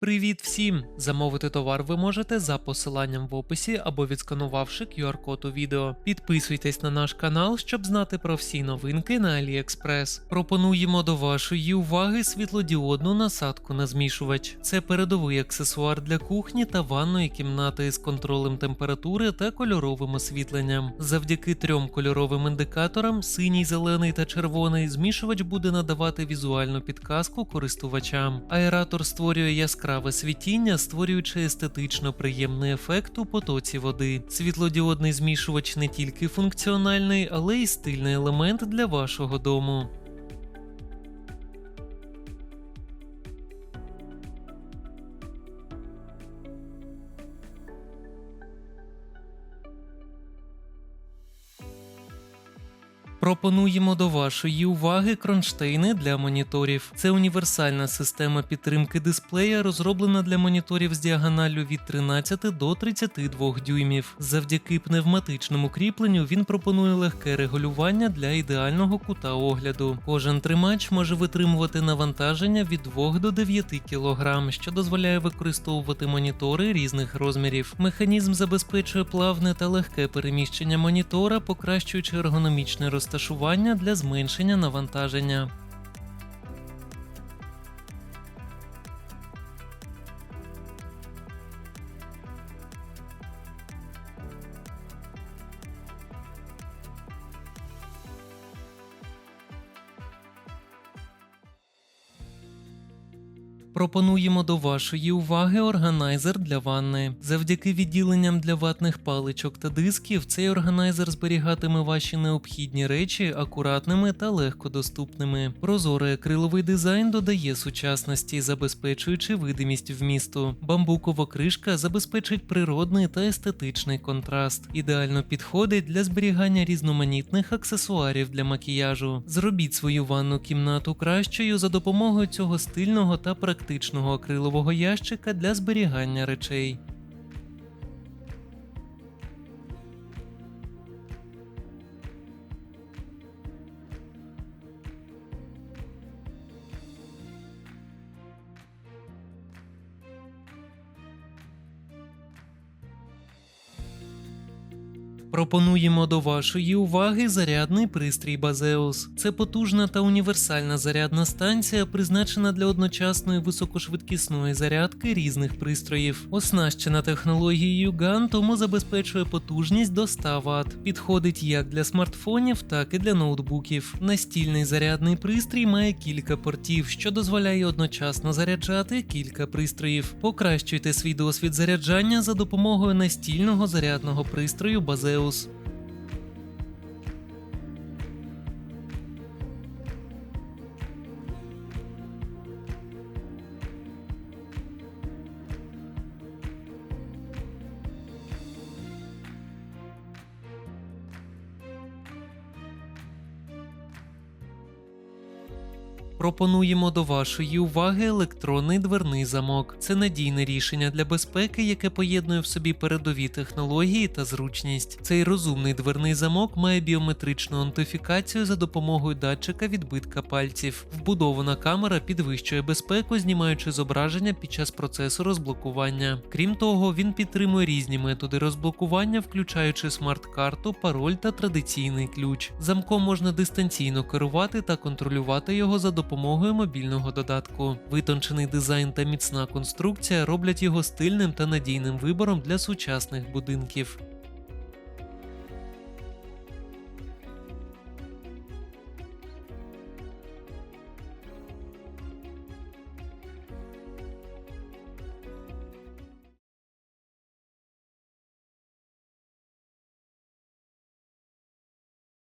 Привіт всім! Замовити товар ви можете за посиланням в описі або відсканувавши QR-код у відео. Підписуйтесь на наш канал, щоб знати про всі новинки на AliExpress. Пропонуємо до вашої уваги світлодіодну насадку на змішувач. Це передовий аксесуар для кухні та ванної кімнати з контролем температури та кольоровим освітленням. Завдяки трьом кольоровим індикаторам синій, зелений та червоний змішувач буде надавати візуальну підказку користувачам. Аератор створює яскраве світіння, створюючи естетично приємний ефект у потоці води. Світлодіодний змішувач не тільки функціональний, але й стильний елемент для вашого дому. Пропонуємо до вашої уваги кронштейни для моніторів. Це універсальна система підтримки дисплея, розроблена для моніторів з діагоналлю від 13 до 32 дюймів. Завдяки пневматичному кріпленню він пропонує легке регулювання для ідеального кута огляду. Кожен тримач може витримувати навантаження від 2 до 9 кг, що дозволяє використовувати монітори різних розмірів. Механізм забезпечує плавне та легке переміщення монітора, покращуючи ергономічне розташування для зменшення навантаження. Пропонуємо до вашої уваги органайзер для ванни. Завдяки відділенням для ватних паличок та дисків, цей органайзер зберігатиме ваші необхідні речі акуратними та легкодоступними. Прозорий акриловий дизайн додає сучасності, забезпечуючи видимість вмісту. Бамбукова кришка забезпечить природний та естетичний контраст. Ідеально підходить для зберігання різноманітних аксесуарів для макіяжу. Зробіть свою ванну кімнату кращою за допомогою цього стильного та практичного акрилового ящика для зберігання речей. Пропонуємо до вашої уваги зарядний пристрій Базеус. Це потужна та універсальна зарядна станція, призначена для одночасної високошвидкісної зарядки різних пристроїв. Оснащена технологією GAN, тому забезпечує потужність до 100 Вт. Підходить як для смартфонів, так і для ноутбуків. Настільний зарядний пристрій має кілька портів, що дозволяє одночасно заряджати кілька пристроїв. Покращуйте свій досвід заряджання за допомогою настільного зарядного пристрою Базеус. skills Пропонуємо до вашої уваги електронний дверний замок. Це надійне рішення для безпеки, яке поєднує в собі передові технології та зручність. Цей розумний дверний замок має біометричну аутентифікацію за допомогою датчика відбитка пальців. Вбудована камера підвищує безпеку, знімаючи зображення під час процесу розблокування. Крім того, він підтримує різні методи розблокування, включаючи смарт-карту, пароль та традиційний ключ. Замком можна дистанційно керувати та контролювати його за допомогою мобільного додатку. Витончений дизайн та міцна конструкція роблять його стильним та надійним вибором для сучасних будинків.